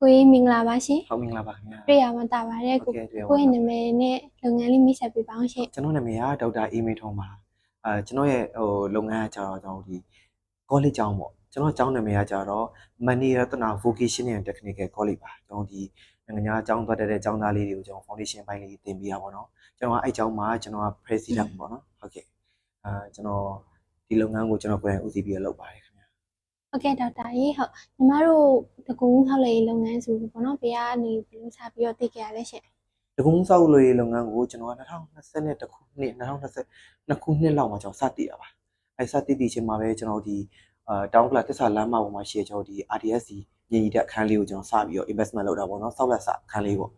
ကြီးမင်္ဂလာပါရှင်ဟုတ်မင်္ဂလာပါခင်ဗျာတွေ့ရမှာတာပါတယ်ဟုကိုတ်ကဲ့တွေ့ပါကိုယ့်ရဲ့နာမည်နဲ့လုပ်ငန်းလေးမိတ်ဆက်ပေးပါအောင်ရှင်ကျွန်တော်နာမည်ကဒေါက်တာအေးမေထုံးပါအဲကျွန်တော်ရဲ့ဟိုလုပ်ငန်းကကျတော့ကျွန်တော်ဒီ college ကျောင်းပေါ့ကျွန်တော်ကျောင်းနာမည်ကကျတော့မနီရတနာ vocational and technical college ပါကျွန်တော်ဒီနိုင်ငံခြားကျောင်းသွားတဲ့ကျောင်းသားလေးတွေကိုကျွန်တော် foundation ပိုင်းလေးသင်ပေးရပါတော့ကျွန်တော်ကအဲ့ကျောင်းမှာကျွန်တော်က president ပေါ့နော်ဟုတ်ကဲ့အဲကျွန်တော်ဒီလုပ်ငန်းကိုကျွန်တော်ကိုယ်တိုင်ဦးစီးပြီးလုပ်ပါတယ်ခင်ဗျာ ဟုတ်ကဲ့ဒေါက်တာကြီးဟုတ်ညီမတို့တကူးဟောက်လေလုပ်ငန်းစုပေါ့နော်ဘယ်ကနေဘယ်လိုစပြီးတော့သိခဲ့ရလဲရှင်တကုံးဆောက်လို့ရလုပ်ငန်းကိုကျွန်တော်က2020ခုနှစ်2022ခုနှစ်လောက်မှာကျွန်တော်စတည်တာပါအဲစတည်တည်ချင်းမှာပဲကျွန်တော်ဒီအာတောင်းကလာတစ္ဆာလမ်းမပေါ်မှာရှိတဲ့ကျွန်တော်ဒီ RDSC ညီညီတဲ့အခန်းလေးကိုကျွန်တော်စပြီးတော့ investment လုပ်တာပေါ့နော်ဆောက်လက်စအခန်းလေးပေါ့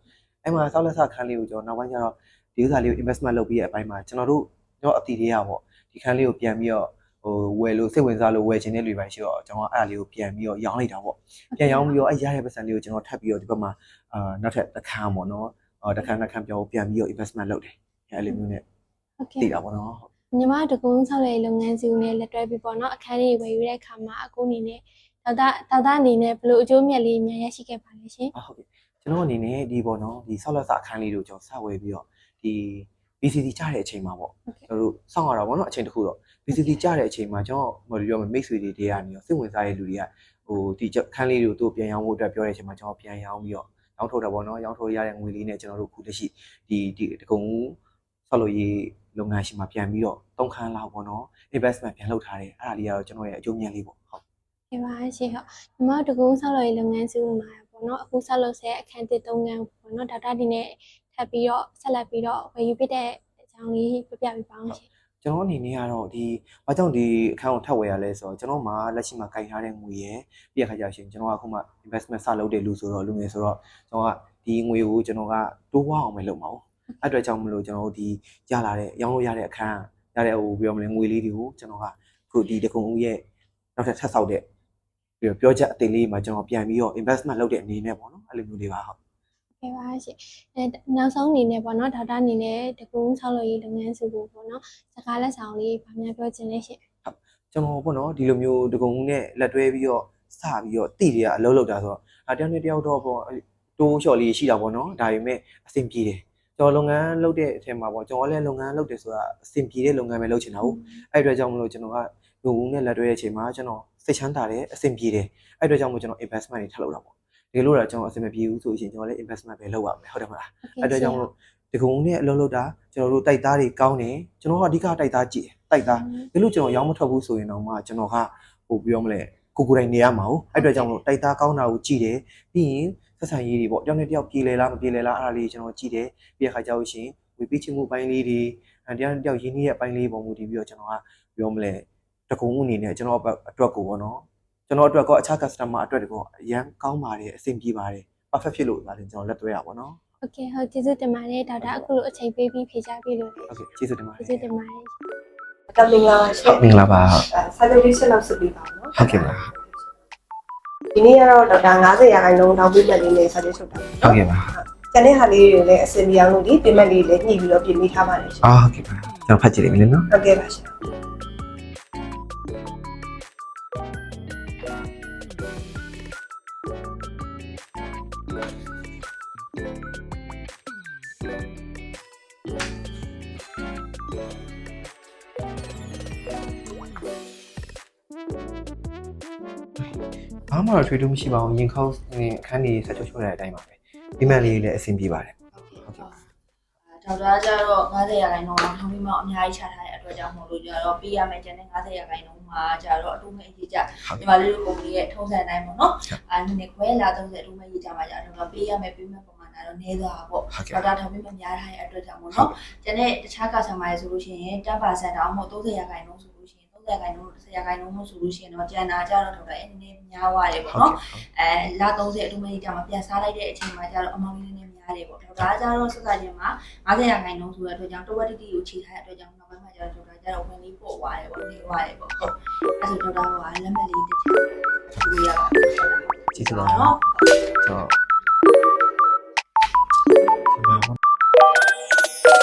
အဲမှာဆောက်လက်စအခန်းလေးကိုကျွန်တော်နောက်ပိုင်းကျတော့ဒီဥစ္စာလေးကို investment လုပ်ပြီးတဲ့အပိုင်းမှာကျွန်တော်တို့ကျွန်တော်အတီတွေကပေါ့ဒီခန်းလေးကိုပြန်ပြီးတော့ ဟိုဝယ်လို့စိတ်ဝင်စားလို့ဝယ်ခြင်းတဲ့လူပိုင်းရှိတော့ကျွန်တော်အဲ့ဒါလေးကိုပြန်ပြီးတော့ရောင်းလိုက်တာပေါ့ပြန်ရောင်းပြီးတော့အဲ့ရတဲ့ပတ်စံလေးကိုကျွန်တော်ထပ်ပြီးတော့ဒီဘက်မှာအာနောက်ထပ်တစ်ခန်းပေါ့နော်အော်တခါနှစ်ခါပြောပြန်ပြီးတော့ investment လုပ်တယ်။အဲလိုမျိုးနဲ့ဟုတ်တည်ကဲ့တာပေါ့နော်ညီမတကူးဆောက်လေလုပ်ငန်းစုနဲ့လက်တွဲပြီးပေါ့နော်အခန်းလေးဝယ်ယူတဲ့အခါမှာအခုအနေနဲ့ဒေါက်တာဒေါက်တာအနေနဲ့ဘယ်လိုအကျိုးမြတ်လေးအများရရှိခဲ့ပါလဲရှင်။ဟုတ်ကဲ့ကျွန်တော်အနေနဲ့ဒီပေါ့နော်ဒီဆောက်လက်စာအခန်းလေးတို့ကျွန်တော်စဝယ်ပြီးတော့ဒီ BCC ကြားတဲ့အချိန်မှာပေါ့ဟုတ်ကဲ့ကျွန်တော်တို့စောင့်ရတာပေါ့နော်အချိန်တစ်ခုတော့ BCC ကြားတဲ့အချိန်မှာကျွန်တော်ဟိုပြောမယ်မိတ်ဆွေတွေတွေကနေရောစိတ်ဝင်စားတဲ့လူတွေကဟိုဒီအခန်းလေးတွေကိုသူပြန်ရောင်းဖို့အတွက်ပြောတဲ့အချိန်မှာကျွန်တော်ပြန်ရောင်းပြီးတော့ရောင်းထုတ်တာပေါ့နော်ရောင်းထုတ်ရတဲ့ငွေလေးနဲ့ကျွန်တော်တို့ခုလက်ရှိဒီဒီတကုံဆောက်လို့ရေးလုပ်ငန်းရှင်မှာပြန်ပြီးတော့တုံးခန်းလောက်ပေါ့နော် investment ပြန်လုပ်ထားတယ်အဲ့ဒါလေးကတော့ကျွန်တော်ရဲ့အကျိုးမြတ်လေးပေါ့ဟုတ်ကဲပါရှင်ဟုတ်ညီမတကူးဆောက်လေလုပ်ငန်းစုမှာပေါ့နော်အခုဆောက်လို့ဆဲအခန်းတစ်သုံးခန်းပေါ့နော်ဒေါက်တာဒီနဲ့ထပ်ပြီးတော့ဆက်လက်ပြီးတော့ဝယ်ယူဖြစ်တဲ့အကြောင်းလေးပြပြပေးပါအောင်ရှင် ကျွန်တော်အနေနဲ့ကတော့ဒီဘာကြောင့်ဒီအခန်းကိုထပ်ဝယ်ရလဲဆိုတော့ကျွန်တော်မှလက်ရှိမှာကင်ထားတဲ့ငွေရယ်ပြီးရခါကြရှင်ကျွန်တော်ကအခုမှ investment စလုပ်တဲ့လူဆိုတော့လူငယ်ဆိုတော့ကျွန်တော်ကဒီငွေကိုကျွန်တော်ကတိုးဝအောင်ပဲလုပ်မှာပေါ့အဲ့အတွက်ကြောင့်မလို့ကျွန်တော်တို့ဒီရလာတဲ့ရောင်းလို့ရတဲ့အခန်းရတဲ့ဟိုပြောမလဲငွေလေးတွေကိုကျွန်တော်ကအခုဒီတကုံဦးရဲ့နောက်ထပ်ထပ်ဆောက်တဲ့ပြီးတော့ပြောချက်အသေးလေးမှာကျွန်တော်ပြန်ပြီးတော့ investment လုပ်တဲ့အနေနဲ့ပေါ့နော်အဲ့လိုမျိုးလေးပါဟုတ် ကဲပါရှင်အဲနောက်ဆုံးအနေနဲ့ပေါ့နော်ဒေါက်တာအနေနဲ့တကူးဆောက်လို့ရေးလုပ်ငန်းစုကိုပေါ့နော်စကားလက်ဆောင်လေးဗာများပြောချင်လဲရှင်ကျွန်တော်ပေါ့နော်ဒီလိုမျိုးတကုံဦးနဲ့လက်တွဲပြီးတော့စပြီးတော့တိတွေကအလုပ်လုပ်တာဆိုတော့အတယောက်နဲ့တယောက်တော့ပေါ့တိုးလျှော့လေးရှိတာပေါ့နော်ဒါပေမဲ့အဆင်ပြေတယ်ကျွန်တော်လုပ်ငန်းလုပ်တဲ့အထက်မှာပေါ့ကျွန်တော်လည်းလုပ်ငန်းလုပ်တယ်ဆိုတာအဆင်ပြေတဲ့လုပ်ငန်းပဲလုပ်ချင်တာဟုတ်အဲ့အတွက်ကြောင့်မလို့ကျွန်တော်ကလူဦးနဲ့လက်တွဲတဲ့အချိန်မှာကျွန်တော်စိတ်ချမ်းသာတယ်အဆင်ပြေတယ်အဲ့အတွက်ကြောင့်မို့ကျွန်တော် investment တွေထပ်လုပ်တာပေါ့ ဒီလိုတော့ကျွန်တော်အဆင်မပြေဘူးဆိုရင်ကျွန်တော်လည်း investment ပဲလုပ်ရမယ်ဟုတ်တယ်မလားအဲ့အတွက်ကြောင့်မလို့ဒီကုံနဲ့အလုပ်လုပ်တာကျွန်တော်တို့တိုက်သားတွေကောင်းတယ်ကျွန်တော်ကအဓိကတိုက်သားကြည့်တယ်တိုက်သားဒီလိုကျွန်တော်ရောင်းမထွက်ဘူးဆိုရင်တော့မှကျွန်တော်ကဟိုပြောမလဲကိုကိုယ်တိုင်နေရမှာဟုတ်အဲ့အတွက်ကြောင့်မလို့တိုက်သားကောင်းတာကိုကြည့်တယ်ပြီးရင်ဆက်ဆံရေးတွေပေါ့တယောက်နဲ့တယောက်ပြေလဲလားမပြေလဲလားအဲ့ဒါလေးကျွန်တော်ကြည့်တယ်ပြီးရခါကြောက်ရှင်ဝေပေးချင်မှုပိုင်းလေးတွေအဲတယောက်နဲ့တယောက်ရင်းနှီးရဲ့ပိုင်းလေးပုံမူတည်ပြီးတော့ကျွန်တော်ကပြောမလဲတကုံအနေနဲ့ကျွန်တော်အတွက်ကိုပေါ့နော် ကျွန်တော်အတွက်ကောအခြား customer အတွက်တကောအရန်ကောင်းပါတယ်အဆင်ပြေပါတယ် perfect ဖြစ်လို့ပါတယ်ကျွန်တော်လက်တွဲရပါတော့နော် โอเคဟုတ်ကျေးဇူးတင်ပါတယ်ဒေါက်တာအခုလိုအချိန်ပေးပြီးဖြေချပေးလို့ ဟုတ်ကဲ့ကျေးဇူးတင်ပါတ ကျေး ယ် ဇူးတင်ပါတယ် ကမင်္ဂလာပါရှင် မင်္ဂလာပါဟုတ် အဲ celebration လောက်စစ်ပေးပါဦးနော် ဟုတ်ကဲ့ပါ ဒီနေ့ကတော့ဒေါက်တာ90ရာခိုင်နှုန်းတောင်းပေးမဲ့လေးနဲ့ဆက်လက်ချုပ်တာ ဟုတ်ကဲ့ပါ ကျန်တဲ့ဟာလေးတွေကိုလည်းအစင်ပြောင်းလို့ဒီ payment လေးလည်းညှိပြီးတော့ပြင်ပေးထားပါတယ်ရှင် အော်ဟုတ်ကဲ့ပါကျွန်တော်ဖတ်ကြည့်လိုက်မယ်နော် ဟုတ်ကဲ့ပါရှင် ဘာမှတော့ထွေးထူးမရှိပါဘူးရင်ခေါင်းနဲ့အခန်းကြီးဆက်ချုပ်ချုပ်တဲ့အတိုင်းပါပဲဒီမှန်လေးလည်းအဆင်ပြေပါတယ်ဟုတ်ကဲ့ ဒေါက်တာကျတော့90ရာခိုင်နှုန်းလောက်ထောင်းပြီးမှအများကြီးချထားတဲ့ အတွက်ကြောင့်မို့လို့ကျတော့ပေးရမယ်ကျန်တဲ့90ရာခိုင်နှုန်းမှာကျတော့အတူမဲ့အရေးကြဒီမှာလေးတို့ကုမ္ပဏီရဲ့ထုံးစံတိုင်းပေါ့နော်အာနည်းနည်းခွဲလာ30အတူမဲ့ရေးကြမှာကျတော့ပေးရမယ်ပေးမဲ့ပုံမှန်တော့နည်းသွားတာပေါ့ဟုတ်ကဲ့ဒေါက်တာထောင်းပြီးမှများထားတဲ့အတွက်ကြောင့်မို့နော်ကျန်တဲ့တခြားကာဆန်မာတွေဆိုလို့ရှိရင်10%တောင်မဟုတ်30ရာခိုင်နှုန်းဆိုလို့ရှိရင်30ရာခိုင်နှုန်း10ရာခိုင်နှုန်းလို့ဆိုလို့ရှိရင်တော့ကျန်တာကျတော့ဒေါက်တာအနေနဲ့များသွားတယ်ပေါ့ဟုတ်နော်ကဲ့အဲလာ30အတူမကြီးကြမှာပြန်စားလိုက်တဲ့အချိန်မှာကျတော့အမောင်လေးနည်း နည်းများတယ်ပေါ့ဒါကကျတော့ဆက်စားခြင်းမှာ90ရာခိုင်နှုန်းဆိုတဲ့အတွက်ကြောင့်တဝက်တိတိကိုခြေထားတဲ့အတွက်ကြောင့်နောက်ပိုင်းမှာကျတော့ဒေါက်တာကျတော့ဝင်လေးပို့သွားတယ်ပေါ့နေသွားတယ်ပေါ့ဟုတ်အဲဆိုဒေါက်တာကလက်မှတ်လေးတစ်ချက်ထူရပါကျေးဇူးပါနော်ကျွန်တော်